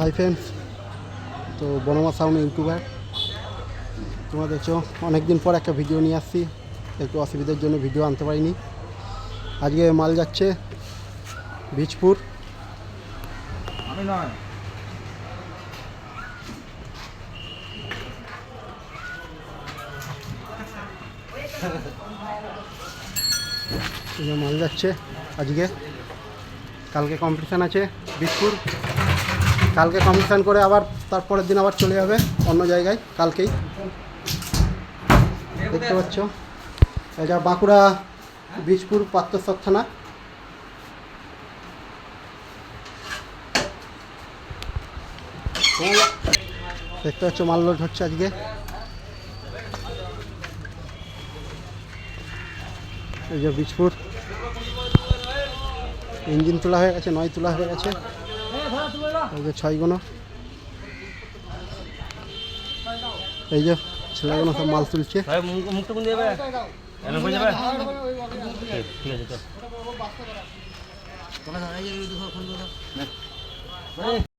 Hi friends তো বনমা sound YouTuber. তোমরা দেখছ অনেক দিন পর একটা ভিডিও নিয়ে আসছি। একটু অসুবিধার জন্য ভিডিও আনতে পারিনি। আজকে মাল যাচ্ছে বীজপুর। আমি নয়। মাল যাচ্ছে আজকে। কালকে কম্পিটিশান আছে বীজপুর। কালকে কম্পিটিশান করে আবার তারপরের দিন আবার চলে যাবে অন্য জায়গায়, কালকেই। দেখতে পাচ্ছ? এটা বাঁকুড়া বীজপুর পাত্রসর থানা। দেখতে পাচ্ছ মাল লোড হচ্ছে আজকে। এই যে বীজপুর। ইঞ্জিন তোলা হয়ে গেছে, নয় তোলা হয়ে গেছে। এই যে ছয়গুলো এই যে ছেলেগুলো সব মাল তুলছে হয়ে ঠিক আছে